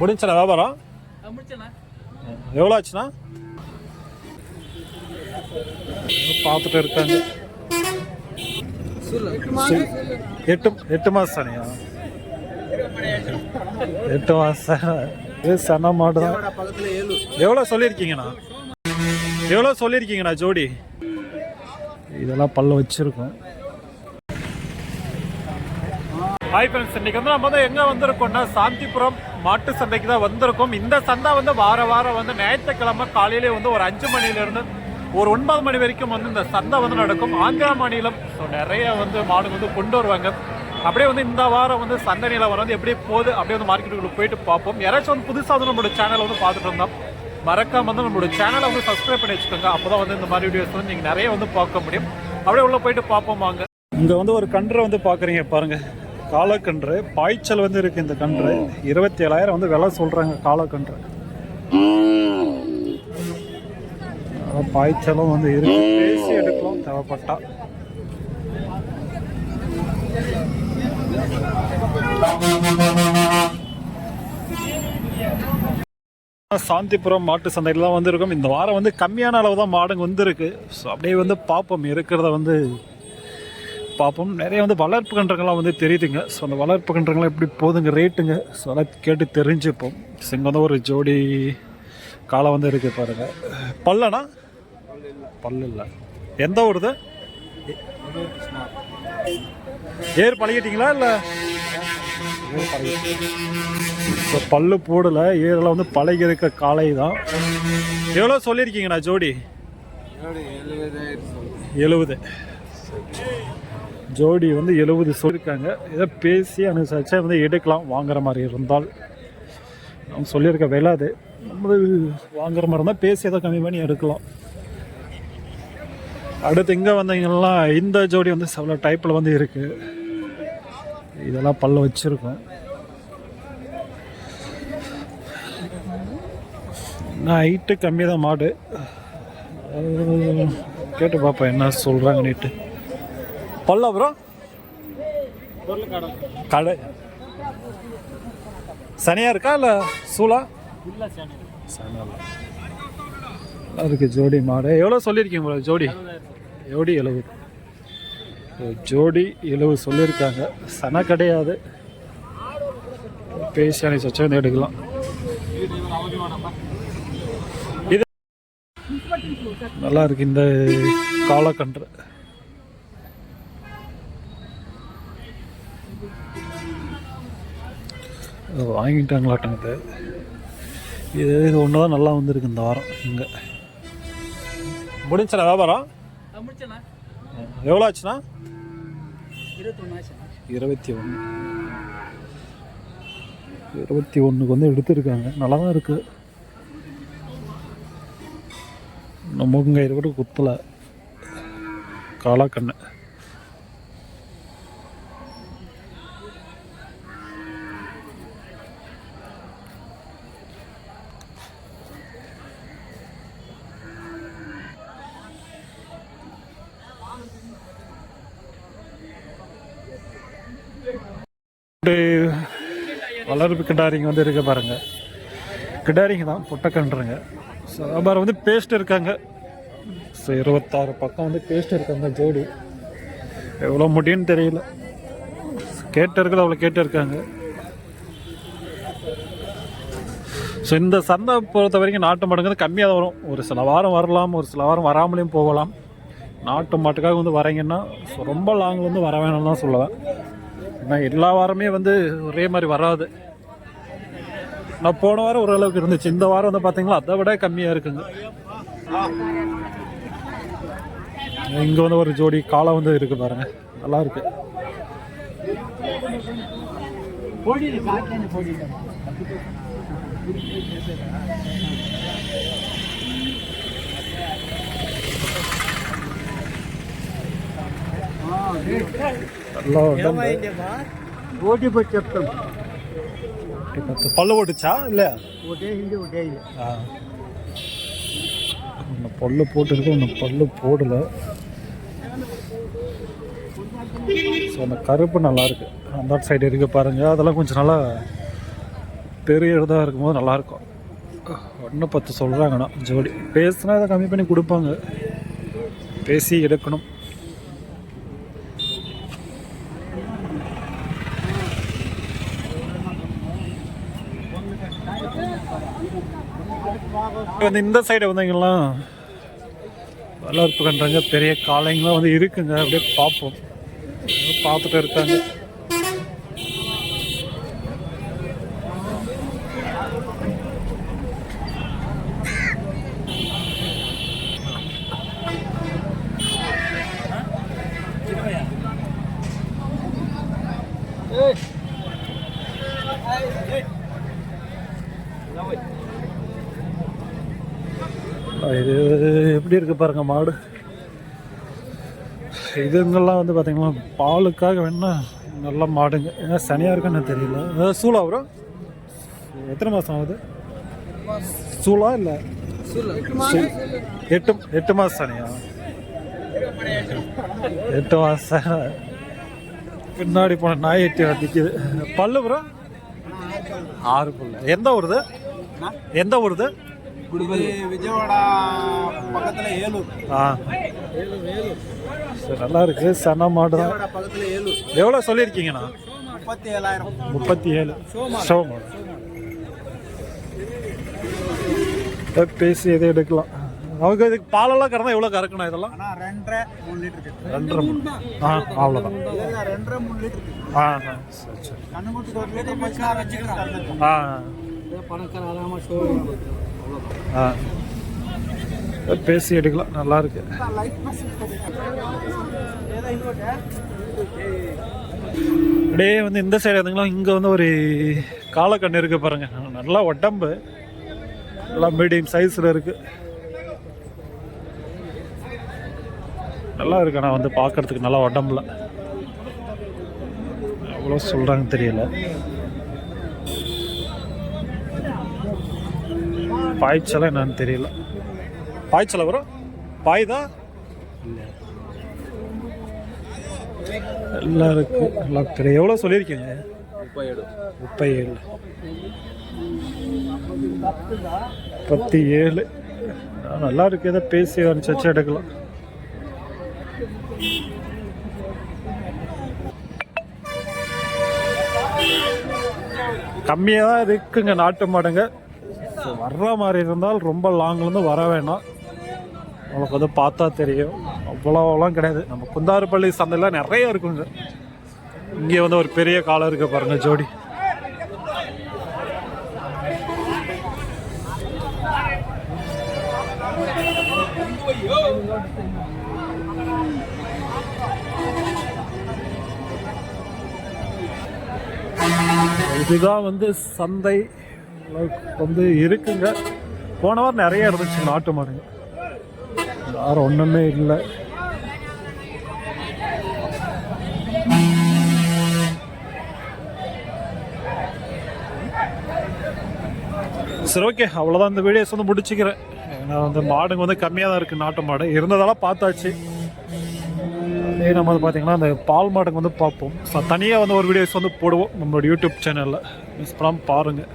முடிஞ்சா வியாபாரம்? எவ்வளோ ஆச்சுண்ணா பார்த்துட்டு இருக்காங்க. எட்டு எட்டு மாதம் தானியா எட்டு மாதம் இது சன மாடு தான். பக்கத்தில் ஏழு எவ்வளோ சொல்லியிருக்கீங்கண்ணா? எவ்வளோ சொல்லியிருக்கீங்கண்ணா ஜோடி? இதெல்லாம் பல்ல வச்சிருக்கோம். ஹாய் ஃப்ரெண்ட்ஸ் இன்னைக்கு வந்து நம்ம வந்து எங்கே வந்திருக்கோம்னா சாந்திபுரம் மாட்டு சந்தைக்கு தான் வந்திருக்கோம். இந்த சந்தை வந்து வார வாரம் வந்து ஞாயிற்றுக்கிழமை காலையிலே வந்து ஒரு அஞ்சு மணிலேருந்து ஒரு ஒன்பது மணி வரைக்கும் வந்து இந்த சந்தை வந்து நடக்கும். ஆந்திரா மாநிலம் ஸோ நிறைய வந்து மாடு வந்து கொண்டு வருவாங்க. அப்படியே வந்து இந்த வாரம் வந்து சந்தை நிலவரம் வந்து எப்படி போகுது அப்படியே வந்து மார்க்கெட்டுக்குள்ள போயிட்டு பார்ப்போம். யாராச்சும் வந்து புதுசாக வந்து நம்மளோட சேனலை வந்து பார்த்துட்டு இருந்தோம் மறக்காம வந்து நம்மளோட சேனலை வந்து சப்ஸ்கிரைப் பண்ணி வச்சுக்கோங்க. அப்பதான் வந்து இந்த மாதிரி வீடியோஸ் வந்து நீங்கள் நிறைய வந்து பார்க்க முடியும். அப்படியே உள்ளே போயிட்டு பார்ப்போம் வாங்க. இங்கே வந்து ஒரு கன்றை வந்து பார்க்குறீங்க பாருங்கள் காலக்கன்று பாய்ச்சல் வந்து இருக்கு இந்த கன்று. இருபத்தி ஏழாயிரம் வந்து விலை சொல்றாங்க காலக்கன்று. அதான் பாய்ச்சலும் வந்து இருக்கு. பேசி எடுக்கலாம் தேவைப்பட்டா. சாந்திபுரம் மாட்டு சந்தையில் தான் வந்திருக்கோம். இந்த வாரம் வந்து கம்மியான அளவு தான் மாடுங்க வந்திருக்கு. ஸோ அப்படியே வந்து பார்ப்போம். இருக்கிறத வந்து பார்ப்போம். நிறைய வந்து வளர்ப்பு கன்றுங்கள்லாம் வந்து தெரியுதுங்க. ஸோ அந்த வளர்ப்பு கன்றுங்கள்லாம் எப்படி போகுதுங்க ரேட்டுங்க. ஸோ அதெல்லாம் கேட்டு தெரிஞ்சுப்போம். ஸோ இங்கே வந்து ஒரு ஜோடி காலை வந்து இருக்கு பாருங்க. பல்லனா? பல்லு இல்லை எந்த ஊருது? ஏர் பழகிட்டீங்களா இல்லை? இப்போ பல்லு போடல. ஏரில் வந்து பழகி இருக்க காளை தான். எவ்வளோ சொல்லியிருக்கீங்கண்ணா ஜோடி? எழுபது. ஜோடி வந்து எழுபது சொல்லியிருக்காங்க இதை பேசி அனுசரிச்சா வந்து எடுக்கலாம் வாங்குற மாதிரி இருந்தால். அவங்க சொல்லியிருக்க விலை அது. நம்ம வாங்குற மாதிரி இருந்தால் பேசி எதை கம்மி பண்ணி எடுக்கலாம். அடுத்து இங்கே வந்தீங்கன்னா இந்த ஜோடி வந்து சில டைப்பில் வந்து இருக்குது இதெல்லாம் பல்ல வச்சுருக்கோம். நான் ஹைட்டு கம்மி தான் மாடு. கேட்டு பார்ப்பேன் என்ன சொல்கிறாங்க நீட்டு பல்ல ப்ரோ கடை. சனியா இருக்கா இல்லை சூளா அதுக்கு இருக்கு ஜோடி மாடு. எவ்வளோ சொல்லியிருக்கீங்க ப்ரோ ஜோடி. ஜோடி எழுபது. ஜோடி எழுபது சொல்லியிருக்காங்க. சன கிடையாது. பேசி அன்னைக்கு வச்சு எடுக்கலாம். இது நல்லா இருக்கு இந்த காலக்கன்று. வாங்கிட்டாங்களாட்டங்குது இது. இது ஒன்று தான் நல்லா வந்திருக்கு இந்த வாரம் இங்கே. முடிஞ்சா வியாபாரம்? எவ்வளோ ஆச்சுண்ணா இருபத்தி ஒன்று இருபத்தி ஒன்றுக்கு வந்து எடுத்திருக்காங்க. நல்லா தான் இருக்குது நமக்கு இது கூட குத்தலை. காலாக்கண்ணு இப்படி வளர்ப்பு கிடாரிங்க வந்து இருக்க பாருங்க. கிடாரிங்க தான் பொட்டக்கன்றுங்க ஸோ அப்புறம் வந்து பேஸ்ட் இருக்காங்க. ஸோ இருபத்தாறு பக்கம் வந்து பேஸ்ட் இருக்காங்க ஜோடி. எவ்வளோ முடியும்னு தெரியல. கேட்டு இருக்குது அவ்வளோ கேட்டு இருக்காங்க. ஸோ இந்த சந்தை பொறுத்த வரைக்கும் நாட்டு மாடுங்கிறது கம்மியாக தான் வரும். ஒரு சில வாரம் வரலாம் ஒரு சில வாரம் வராமலையும் போகலாம். நாட்டு மாட்டுக்காக வந்து வரீங்கன்னா ஸோ ரொம்ப லாங்கில் வந்து வர வேணும்னு தான் சொல்லுவேன். ஏன்னா எல்லா வாரமே வந்து ஒரே மாதிரி வராது. நான் போன வாரம் ஓரளவுக்கு இருந்துச்சு. இந்த வாரம் வந்து பார்த்தீங்களா அதை விட கம்மியாக இருக்குங்க. இங்கே வந்து ஒரு ஜோடி காலை வந்து இருக்கு பாருங்க. நல்லா இருக்கு. போடிடு காட்டில் போடிடு நல்லா உடம்பு. ఓటీ పట్టి చెప్తాం பத்து பல்லு ஓட்டுச்சா இல்லை ఒకటే హిందీ ఒకటే ఇది ஒன்று பல்லு போட்டுருக்கு ஒன்று பல்லு போடல ஸோ அந்த கருப்பு நல்லா இருக்கு அந்த சைடு இருக்கு பாருங்க அதெல்லாம் கொஞ்சம் நல்லா பெரிய இதாக இருக்கும்போது நல்லாயிருக்கும் ஒன்று பத்து சொல்கிறாங்கண்ணா ஜோடி பேசுனா அதை கம்மி பண்ணி கொடுப்பாங்க பேசி எடுக்கணும் வந்து இந்த சைடு வந்தீங்கன்னா வளர்ப்பு பண்ணுறாங்க பெரிய காளைங்களாம் வந்து இருக்குங்க. அப்படியே பார்ப்போம். பார்த்துட்டு இருக்காங்க. இது எப்படி இருக்குது பாருங்க மாடு. இதுங்கெல்லாம் வந்து பார்த்திங்கன்னா பாலுக்காக வேணா நல்ல மாடுங்க. ஏன்னா சனியாக இருக்குன்னு தெரியல. அதாவது சூளா வரும் எத்தனை மாதம் ஆகுது? சூளா இல்லை? எட்டு எட்டு மாதம் சனியா? எட்டு மாதம் பின்னாடி போன நாய் எட்டி நிற்கிது பல்லு ப்ரோ? ஆறு பல்லு. எந்த ஊருது? எந்த ஊருது? இது விஜயவாடா பக்கத்தில் ஏலூர். ஆ. நல்லா இருக்கு. சன மாடு தான். எவ்வளோ சொல்லியிருக்கீங்கண்ணா? முப்பத்தி ஏழாயிரம் முப்பத்தி ஏழு ஷோ மாடு பேசி எதை எடுக்கலாம். அவங்க இதுக்கு பாலெல்லாம் கறந்தா எவ்வளோ கறக்கணும் இதெல்லாம்? ரெண்டரை மூணு லிட்டர் ரெண்டரை மூணு. ஆ அவ்வளோதான். ரெண்டரை மூணு லிட்டர் ஆ சரி சரி. ஆ. பணக்கார ஆறாம ஷோ பேசி எடுக்கலாம். நல்லா இருக்கு. அப்படியே வந்து இந்த சைடு இருந்தீங்களா இங்கே வந்து ஒரு காலக்கண்ணு இருக்கு பாருங்க. நல்லா உடம்பு நல்லா மீடியம் சைஸில் இருக்கு. நல்லா இருக்கு. ஆனால் வந்து பார்க்கறதுக்கு நல்லா உடம்புல எவ்வளோ சொல்கிறாங்க தெரியல. பாய்ச்சலாம் என்னன்னு தெரியல. பாய்ச்சல வரும்? பாய்தா? எல்லாம் இருக்கு எல்லாம் எவ்வளோ சொல்லியிருக்கீங்க? முப்பை ஏழு முப்பத்தி ஏழு நல்லா இருக்கு. ஏதோ பேசி அனுப்பிச்சு எடுக்கலாம். கம்மியாக தான் இருக்குங்க நாட்டு மாடுங்க. வர்ற மாதிரி இருந்தால் ரொம்ப லாங்லேருந்து வர வேணாம். உங்களுக்கு வந்து பார்த்தா தெரியும். அவ்வளோலாம் கிடையாது. நம்ம குந்தாறுப்பள்ளி சந்தையில் நிறைய இருக்குங்க. இங்கே வந்து ஒரு பெரிய காலம் இருக்குது பாருங்கள் ஜோடி. இதுதான் வந்து சந்தை. வந்து இருக்குங்க. போன வாரம் நிறைய இருந்துச்சு நாட்டு மாடுங்க யாரும் ஒன்றுமே இல்லை. சரி ஓகே அவ்வளோதான் இந்த வீடியோஸ் வந்து முடிச்சுக்கிறேன். ஏன்னா வந்து மாடுங்க வந்து கம்மியாக தான் இருக்குது நாட்டு மாடு. இருந்ததெல்லாம் பார்த்தாச்சு. அதே நம்ம வந்து பார்த்தீங்கன்னா அந்த பால் மாடுங்க வந்து பார்ப்போம். தனியாக வந்து ஒரு வீடியோஸ் வந்து போடுவோம். நம்மளோட யூடியூப் சேனலில் மிஸ் பண்ணாமல் பாருங்கள்